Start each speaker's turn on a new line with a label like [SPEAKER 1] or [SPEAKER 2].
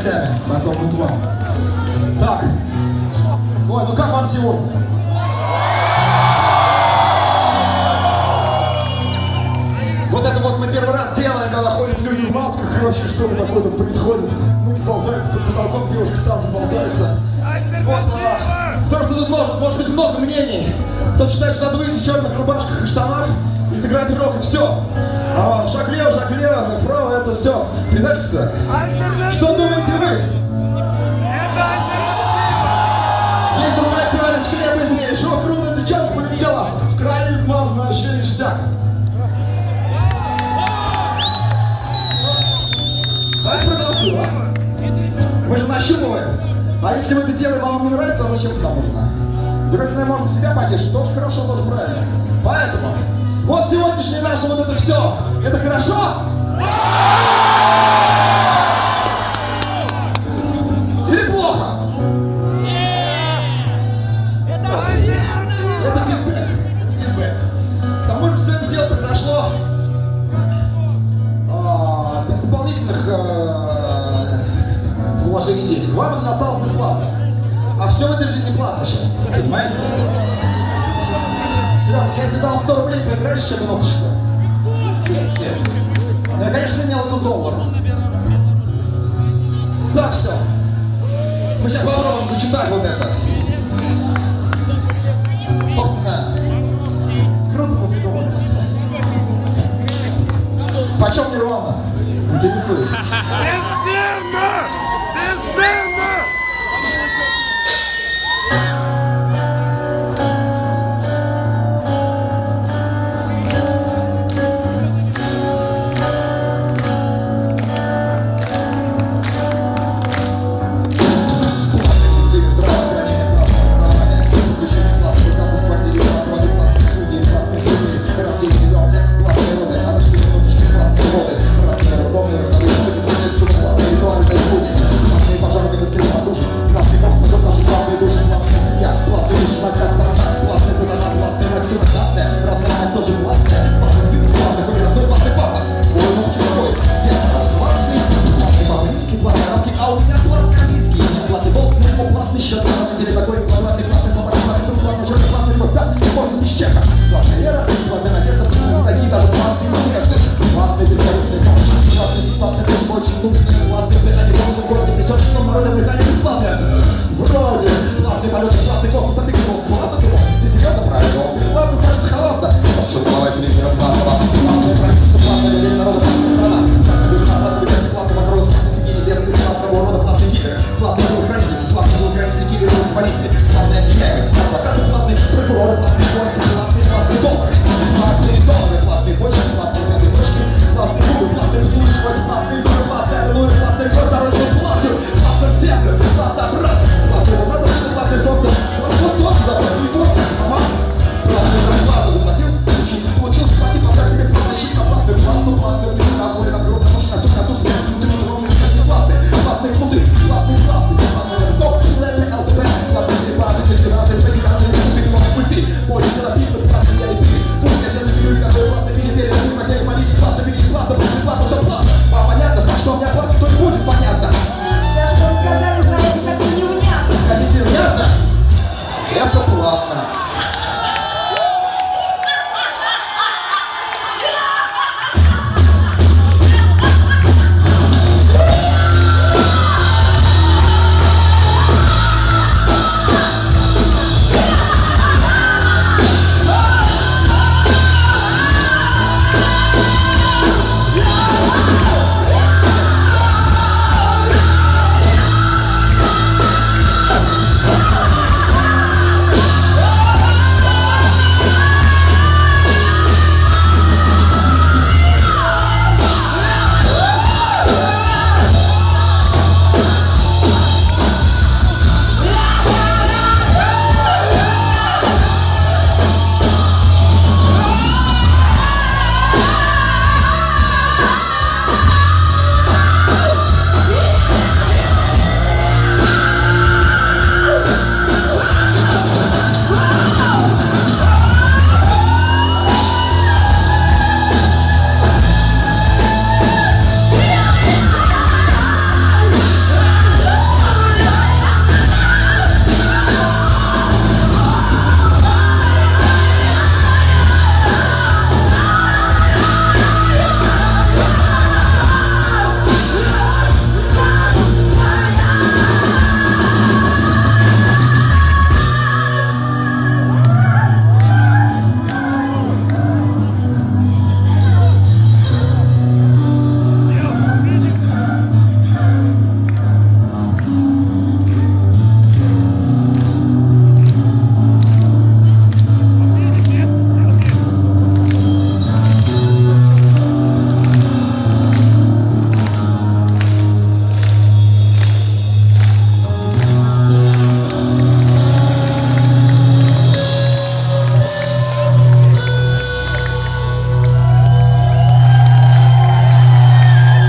[SPEAKER 1] гостями, потом мы к вам. Так, ой, ну как вам сегодня? Вот это вот мы первый раз делаем, когда ходят люди в масках, и вообще что-то такое там происходит. Ноги болтаются под потолком, девушка там же болтается. Вот, а, потому что тут может, может быть много мнений. Кто считает, что надо выйти в черных рубашках и штанах и сыграть рок, и все. А шаг влево, шаг влево, вправо, это все. Предательство. Все, это хорошо? Или плохо? Это фидбэк. Это фидбэк. К тому же все это дело произошло а, без дополнительных э, вложений денег. Вам это досталось бесплатно. А все в этой жизни платно сейчас. Понимаете? Серега, я тебе дал 100 рублей, поиграешь еще минуточку? 200. Ну, я, конечно, имел в виду долларов. Так, все. Мы сейчас попробуем зачитать вот это. Собственно, круто вы придумали. Почем Нирвана? Интересует. de dejar